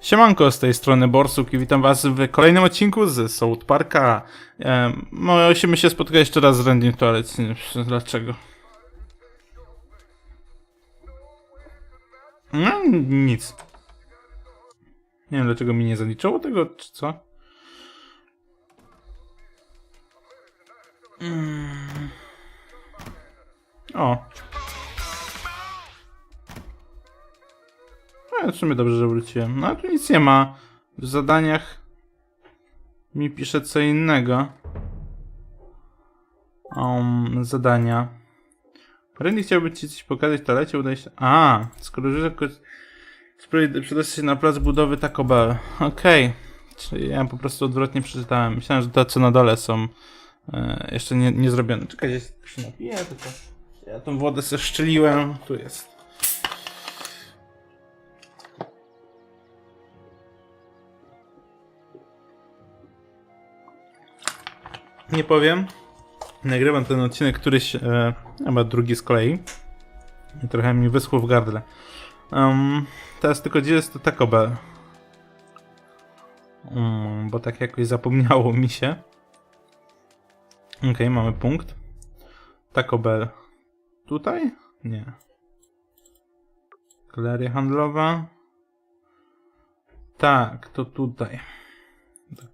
Siemanko, z tej strony Borsuk i witam was w kolejnym odcinku z South Parka. E, musimy się spotkać jeszcze raz z Randy Toilet. Nie wiem dlaczego. No, nic. Nie wiem dlaczego mi nie zaliczało tego, czy co? Mm. O. No, w sumie dobrze, że wróciłem. No, tu nic nie ma. W zadaniach mi pisze co innego. Um, zadania. Randy chciałby ci coś pokazać w toalecie, udaje się... A, skoro już przedostać się na plac budowy Taco Bell. Okej. Czyli ja po prostu odwrotnie przeczytałem. Myślałem, że te co na dole są e, jeszcze nie, nie zrobione. Czekajcie, się napiję, tylko... Ja tą wodę sobie szczeliłem. Tu jest. Nie powiem. Nagrywam ten odcinek któryś, e, chyba drugi z kolei. I trochę mi wyschło w gardle. Um, teraz tylko gdzie jest to Taco Bell? Um, bo tak jakoś zapomniało mi się. Okej, mamy punkt. Taco Bell. Tutaj? Nie. Galeria handlowa. Tak, to tutaj.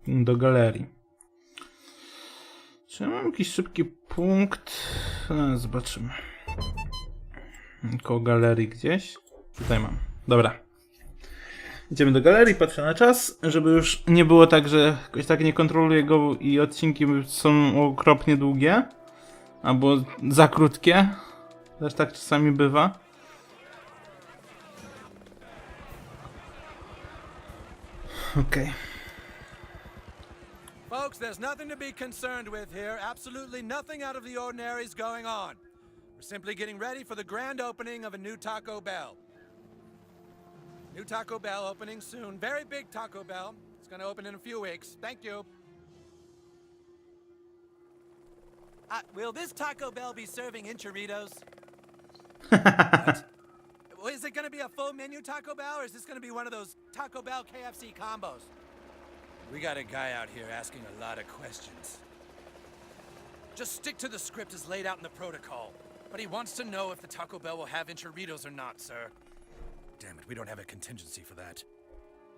Do galerii. Czy mam jakiś szybki punkt? No, zobaczymy. Koło galerii gdzieś. Tutaj mam. Dobra. Idziemy do galerii, patrzę na czas, żeby już nie było tak, że jakoś tak nie kontroluję go i odcinki są okropnie długie. Albo za krótkie. Też tak czasami bywa. Okej. Folks, there's nothing to be concerned with here. Absolutely nothing out of the ordinary is going on. We're simply getting ready for the grand opening of a new Taco Bell. New Taco Bell opening soon. Very big Taco Bell. It's going to open in a few weeks. Thank you. Uh, will this Taco Bell be serving enchiladas? Is it going to be a full menu Taco Bell, or is this going to be one of those Taco Bell KFC combos? We got a guy out here asking a lot of questions. Just stick to the script as laid out in the protocol. But he wants to know if the Taco Bell will have enchiladas or not, sir. Damn it, we don't have a contingency for that.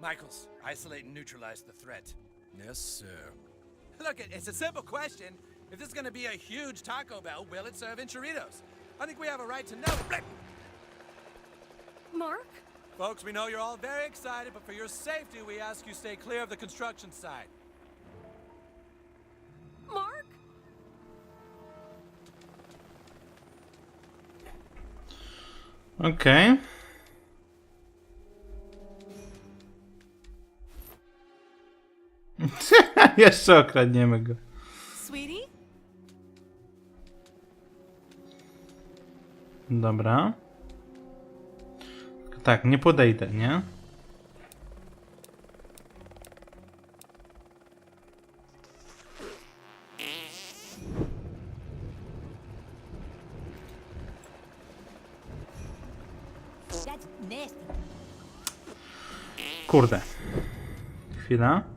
Michaels, isolate and neutralize the threat. Yes, sir. Look, it's a simple question. If this is going to be a huge Taco Bell, will it serve enchiladas? I think we have a right to know. Mark? Folks, we know you're all very excited, but for your safety, we ask you stay clear of the construction site. Mark? Okej. Jeszcze okradniemy go. Sweetie? Dobra. Tak, nie podejdę, nie? Kurde. Chwila.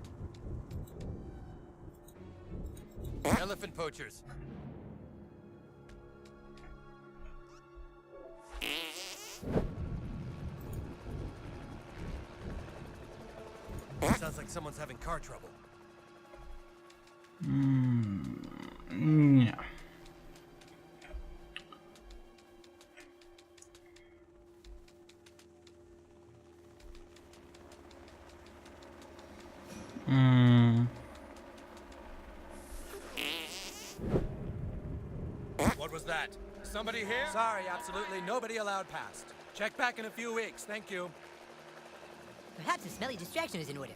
Mm, What was that? Somebody here? Sorry, absolutely nobody allowed past. Check back in a few weeks. Thank you. Perhaps a smelly distraction is in order.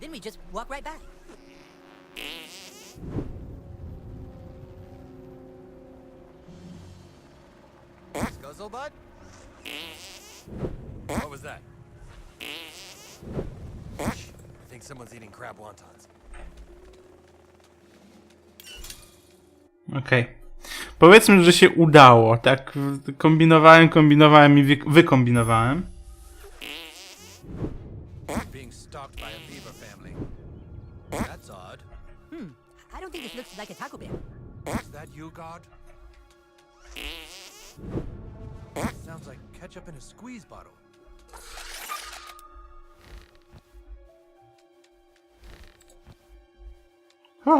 Then we just walk right by. Scuzzlebud? What was that? Think someone's eating crab wontons. Okej. Powiedzmy, że się udało. Tak kombinowałem, kombinowałem i wy- wykombinowałem. being stalked by a beaver family. That's odd. Hmm. I don't think this looks like a Taco Bell. Is that you, God? Sounds like ketchup in a squeeze bottle. Hey.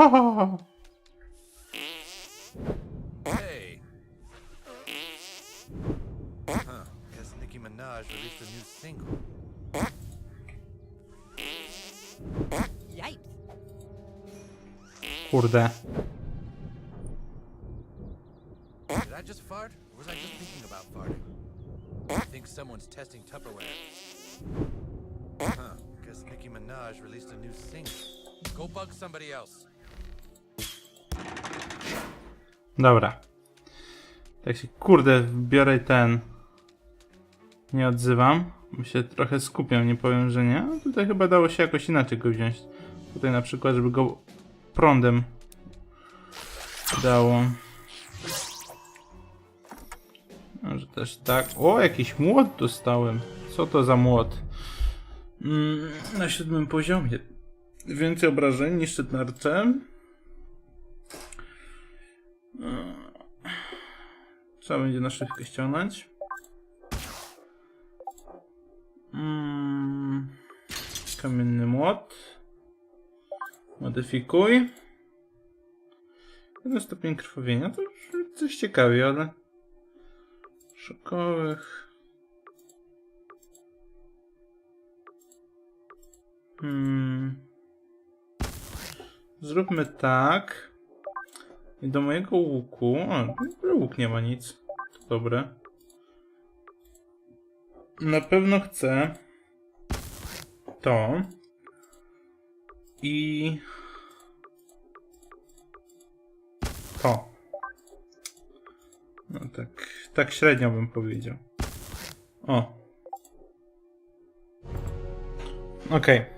Huh. Guess Nicki Minaj released a new single. Yipes. Kurde. Did I just fart? Or was I just thinking about farting? I think someone's testing Tupperware. Huh. Guess Nicki Minaj released a new single. Go bug somebody else. Dobra. Tak się kurde biorę ten. Nie odzywam. Bo się trochę skupiam, nie powiem, że nie. A tutaj chyba dało się jakoś inaczej go wziąć. Tutaj na przykład, żeby go prądem dało. Może też tak. O, jakiś młot dostałem. Co to za młot? Mm, na siódmym poziomie. Więcej obrażeń niż tarczem. Trzeba będzie na szybkę ściągnąć. Mm, kamienny młot. Modyfikuj. Jeden stopień krwawienia. To coś ciekawie, ale... Szokowych. Hmm. Zróbmy tak. I do mojego łuku. O, łuk nie ma nic. To dobre. Na pewno chcę to. I to. No tak, tak średnio bym powiedział. O. Okej. Ale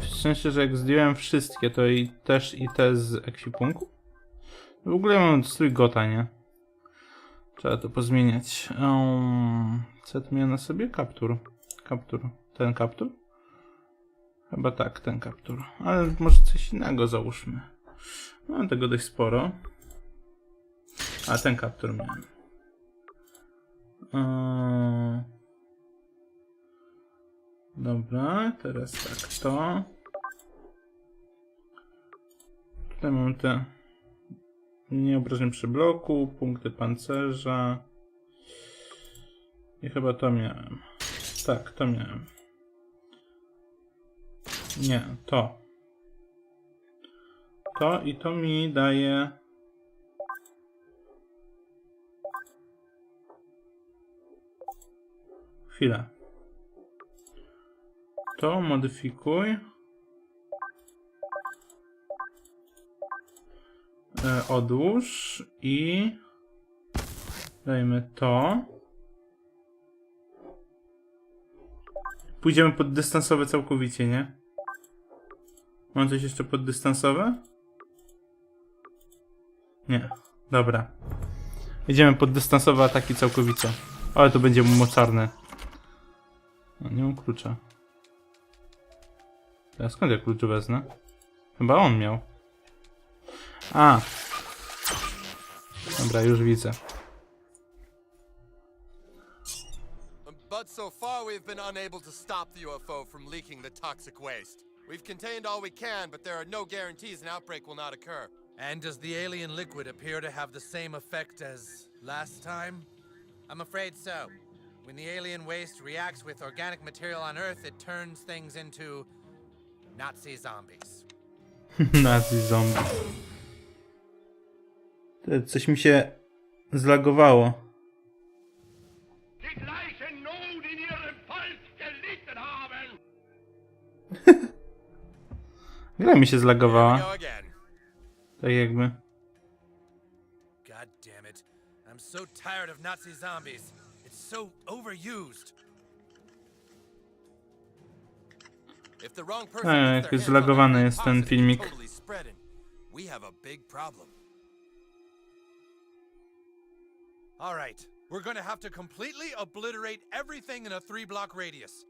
w sensie, że jak zdjąłem wszystkie, to i też i te z ekwipunku? W ogóle mam strój gota, nie? Trzeba to pozmieniać. Um, co tu miałem na sobie? Kaptur. Kaptur. Ten kaptur? Chyba tak, ten kaptur. Ale może coś innego załóżmy. Mam tego dość sporo. A ten kaptur miałem. Eee, Dobra, teraz tak, to. Tutaj mam te nieobrażeń przy bloku, punkty pancerza. I chyba to miałem. Tak, to miałem. Nie, to. To i to mi daje. Chwilę. To modyfikuj. E, odłóż i dajmy to. Pójdziemy pod dystansowe całkowicie, nie? Mam coś jeszcze pod dystansowe? Nie. Dobra. Idziemy pod dystansowe ataki całkowicie. Ale to będzie mocarne. No, nie mam klucza. Ja skąd ja klucz wezmę? Chyba on miał. A. Dobra, już widzę. But so far, we've been unable to stop the UFO from leaking the toxic waste. We've contained all we can, but there are no guarantees an outbreak will not occur. And does the alien liquid appear to have the same effect as last time? I'm afraid so. When the alien waste reacts with organic material on Earth, it turns things into Nazi zombies. Nazi zombie. Coś mi się zlagowało. Gra mi się zlagowała. Tak jakby. God damn it. I'm so tired of Nazi zombies. It's so overused. On zlagowany jest ten filmik. We have a big problem. All right, We're gonna have to completely obliterate everything in a three block radius.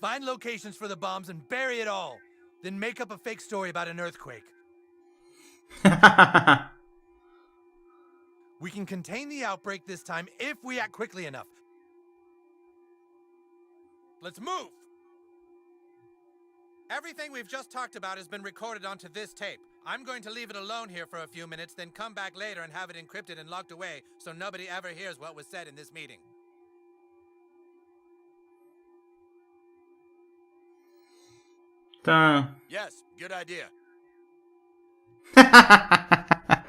Find locations for the bombs and bury it all. Then make up a fake story about an earthquake. We can contain the outbreak this time if we act quickly enough. Let's move! Everything we've just talked about has been recorded onto this tape. I'm going to leave it alone here for a few minutes, then come back later and have it encrypted and locked away so nobody ever hears what was said in this meeting. Yes, good idea.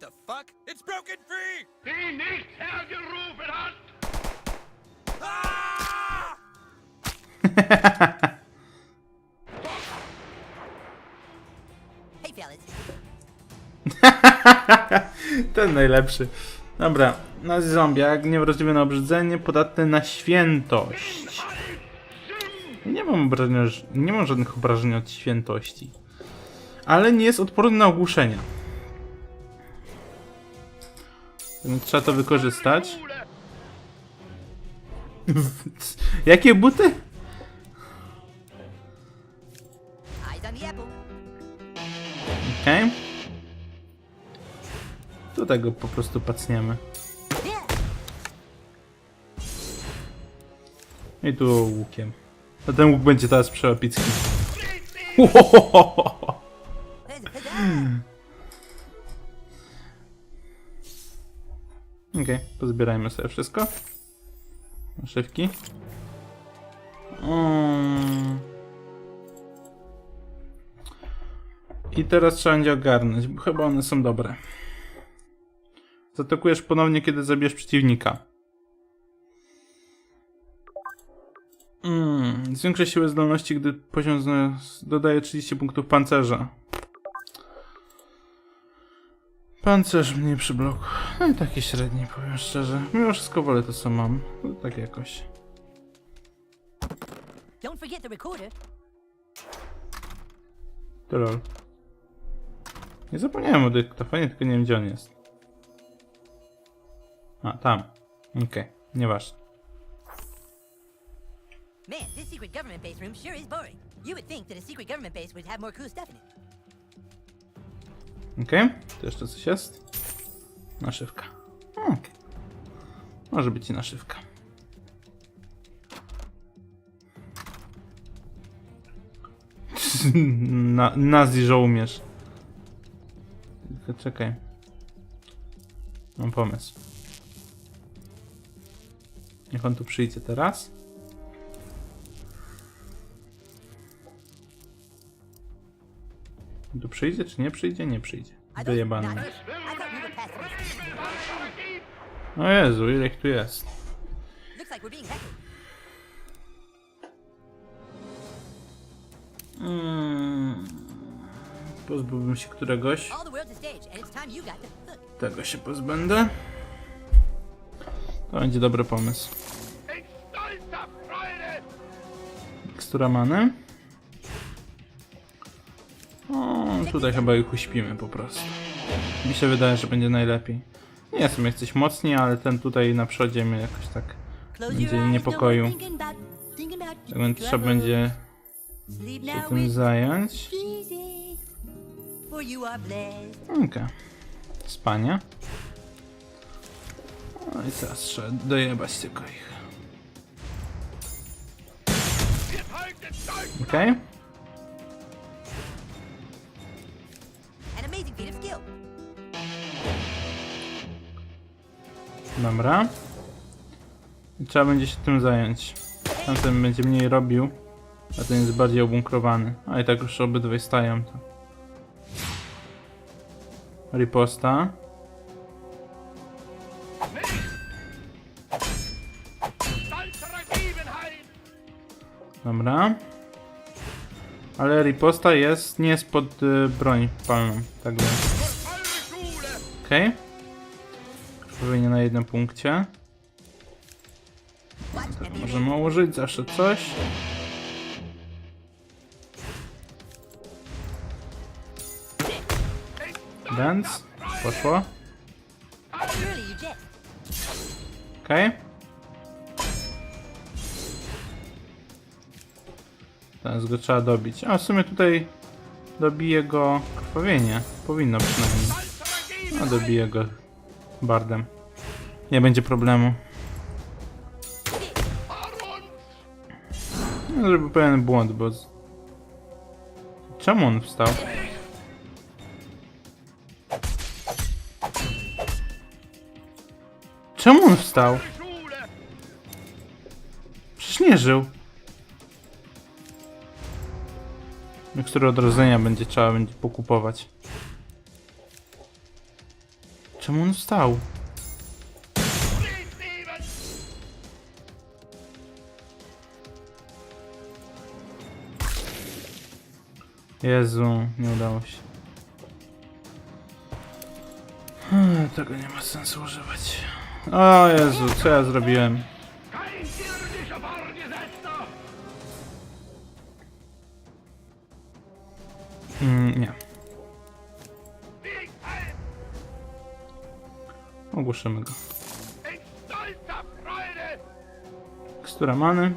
What the fuck? It's broken free! Die nicht hergerufen hat! Ah! Hey, fellas. Ten najlepszy. Dobra, nasz zombiak, niewrażliwy obrzydzenie, podatny na świętość. Nie mam obrażenia, nie mam żadnych obrażeń od świętości. Ale nie jest odporny na ogłuszenia. Trzeba to wykorzystać. Jakie buty? Okej. Tutaj go po prostu pacniemy. I tu łukiem. A ten łuk będzie teraz przełapicki. Okej, pozbierajmy sobie wszystko. Szybki. Mm. I teraz trzeba będzie ogarnąć, bo chyba one są dobre. Zaatakujesz ponownie, kiedy zabierz przeciwnika. Mm. Zwiększa siłę zdolności, gdy poziom dodaje 30 punktów pancerza. Pancerz mniej przy bloku. No i taki średni, powiem szczerze. Mimo wszystko wolę to, co mam. No, tak jakoś. Don't forget the recorder. To lol. Nie zapomniałem o dyktafanie, tylko nie wiem gdzie on jest. A, tam. Okej, nieważne. Man, this secret government base room sure is boring. You would think that a secret government base would have more cool stuff in it. Okej, to jeszcze coś jest? Naszywka. Okej. Może być i naszywka. Na, nazi żołnierz. Tylko czekaj. Mam pomysł. Niech on tu przyjdzie teraz. Tu przyjdzie, czy nie przyjdzie? Nie przyjdzie. This. O Jezu, ile ich tu jest. Looks like we're being hacked. Mm. Pozbyłbym się któregoś. Tego się pozbędę. To będzie dobry pomysł. Mikstura many. O, tutaj chyba ich uśpimy po prostu. Mi się wydaje, że będzie najlepiej. Nie jestem jakiś mocniej, ale ten tutaj na przodzie mnie jakoś tak będzie niepokoił. no about Tak więc trzeba będzie się tym zająć. Okej. Spanie. No i teraz trzeba dojebać tylko ich. Okej. An skill. Dobra. Trzeba będzie się tym zająć. Tamten będzie mniej robił, a ten jest bardziej obunkrowany. A i tak już obydwaj stają to. Riposta. Dobra. Ale riposta jest, nie jest pod y, broń palną, tak więc. Okej. Okay. Krzyżenie na jednym punkcie. Możemy użyć zawsze coś. Dance. Poszło. Okej. Okay. Teraz go trzeba dobić. A w sumie tutaj dobiję go krwawienie. Powinno przynajmniej. A dobiję go bardem. Nie będzie problemu. No, zrobił pewien błąd, bo... Czemu on wstał? Czemu on wstał? Przecież nie żył. Mikstury odrodzenia będzie trzeba będzie pokupować. Czemu on? Steven! Jezu, nie udało się. Tego nie ma sensu używać. O Jezu, co ja zrobiłem? Mm, nie. Ogłuszymy go. Mikstura many.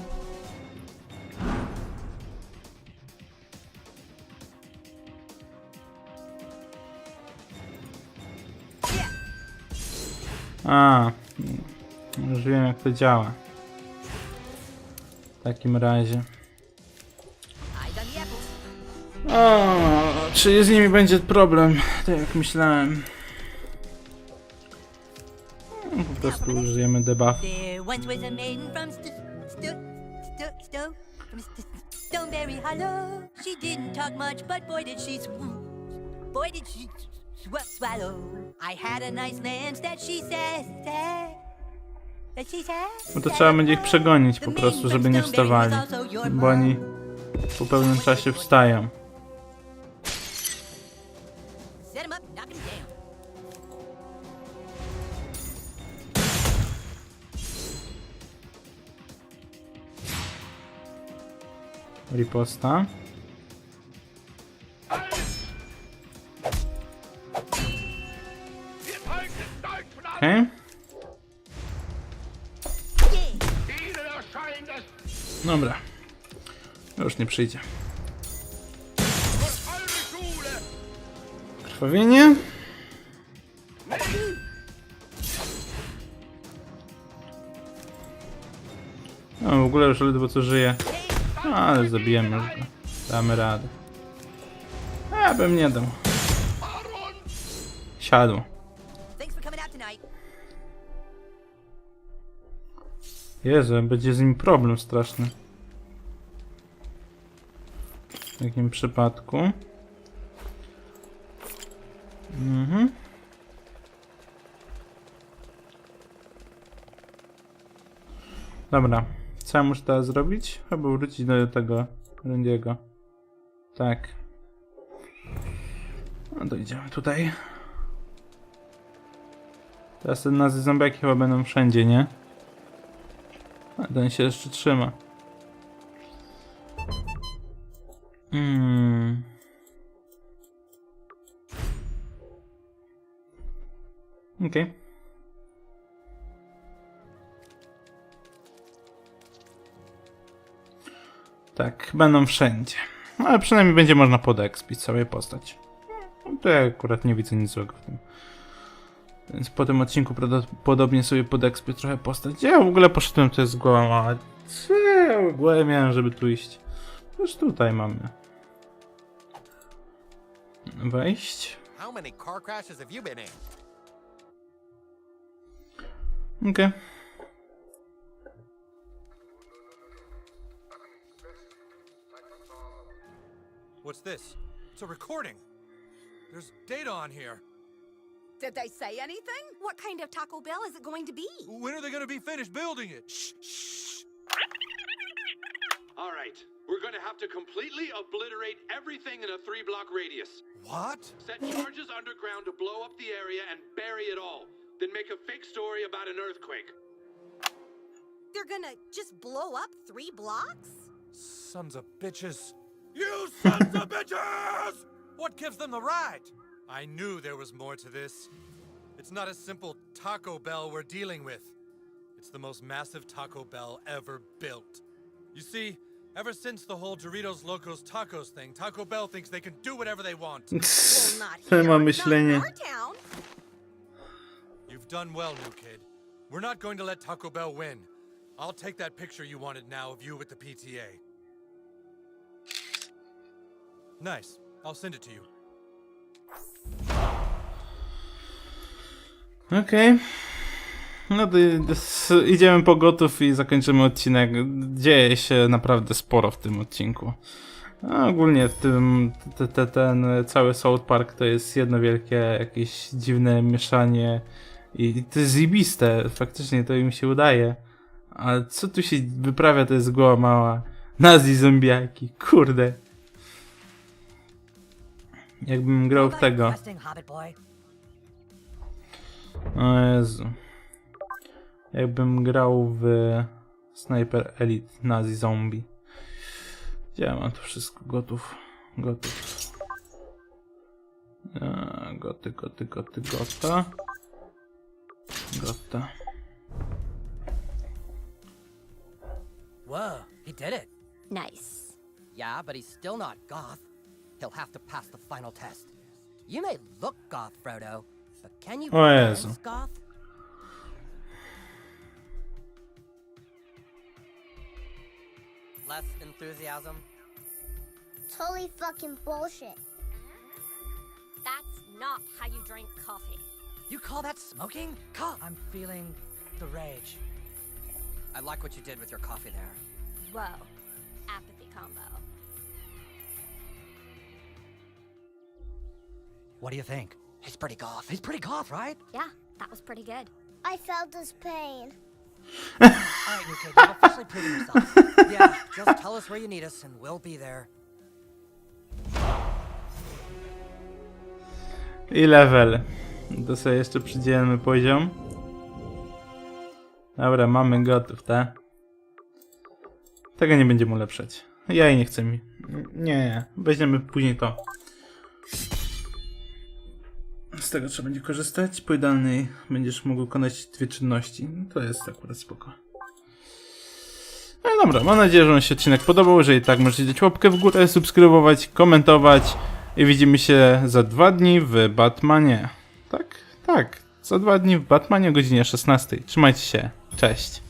A, już wiem jak to działa. W takim razie. O, czy z nimi będzie problem? Tak jak myślałem. No, Po prostu użyjemy debuff. Stoneberry. No to trzeba będzie ich przegonić po prostu, żeby nie wstawali. Bo oni po pewnym czasie wstają. Riposta. Es Dobra. Już nie przyjdzie. Krwawienie. No w ogóle już ledwo co żyje. No, ale zabijemy już go. Damy radę. Ja bym nie dał. Siadł. Thanks for coming out tonight. Jezu, będzie z nim problem straszny. W takim przypadku. Mhm. Dobra. Co ja muszę teraz zrobić? Chyba wrócić do tego Randiego. Tak. No to idziemy tutaj. Teraz te nazy zombiaki chyba będą wszędzie, nie? A ten się jeszcze trzyma. Mm. Okej. Tak, będą wszędzie. No, Ale przynajmniej będzie można podekspić sobie postać. No, To ja akurat nie widzę nic złego w tym. Więc po tym odcinku prawdopodobnie sobie podekspię trochę postać. Ja w ogóle poszedłem tutaj z głową, ale co ja w głowę miałem, żeby tu iść? Już tutaj mamy. Wejść. How many What's this? It's a recording. There's data on here. Did they say anything? What kind of Taco Bell is it going to be? When are they going to be finished building it? Shh, shh. All right, we're gonna have to completely obliterate everything in a three block radius. What? Set charges underground to blow up the area and bury it all. Then make a fake story about an earthquake. They're gonna just blow up three blocks? Sons of bitches. You sons of bitches! What gives them the right? I knew there was more to this. It's not a simple Taco Bell we're dealing with. It's the most massive Taco Bell ever built. You see, ever since the whole Doritos Locos Tacos thing, Taco Bell thinks they can do whatever they want. Well, not To here. ma Not our town. You've done well, new kid. We're not going to let Taco Bell win. I'll take that picture you wanted now of you with the PTA. Nice. I'll send it to you. Okej. No to idziemy po gotów i zakończymy odcinek. Dzieje się naprawdę sporo w tym odcinku. A ogólnie w tym te, te, ten cały South Park to jest jedno wielkie jakieś dziwne mieszanie i to jest zibiste, faktycznie to im się udaje. Ale co tu się wyprawia to jest głowa mała. Nazi zombiaki, kurde. Jakbym grał w tego. O Jezu. Jakbym grał w Sniper Elite Nazi Zombie. Gdzie ja mam to wszystko? Gotów. Gotów. Eee, goty, goty, goty, gota. Gota. Whoa, he did it. Nice. Yeah, but he's still not goth. He'll have to pass the final test. You may look goth, Frodo, but can you oh, O Jezu. dance goth? Less enthusiasm? Totally fucking bullshit. That's not how you drink coffee. You call that smoking? God, I'm feeling the rage. I like what you did with your coffee there. Whoa. Apathy combo. What do you think? He's pretty goth. He's pretty goth, right? Yeah, that was pretty good. I felt his pain. All right, new kid, you've officially proven yourself. yeah, just tell us where you need us, and we'll be there. I level. To sobie jeszcze przydzielmy poziom. Dobra, mamy gotów, tak? Tego nie będziemy ulepszać. Ja jej nie chcę mi. Nie, nie. Weźmiemy później to. Z tego trzeba będzie korzystać. Po idealnej będziesz mógł wykonać dwie czynności. No To jest akurat spoko. No i dobra, mam nadzieję, że Wam się odcinek podobał. Jeżeli tak, możecie dać łapkę w górę, subskrybować, komentować. I widzimy się za dwa dni w Batmanie. Tak? Tak. Za dwa dni w Batmanie o godzinie 16. Trzymajcie się. Cześć.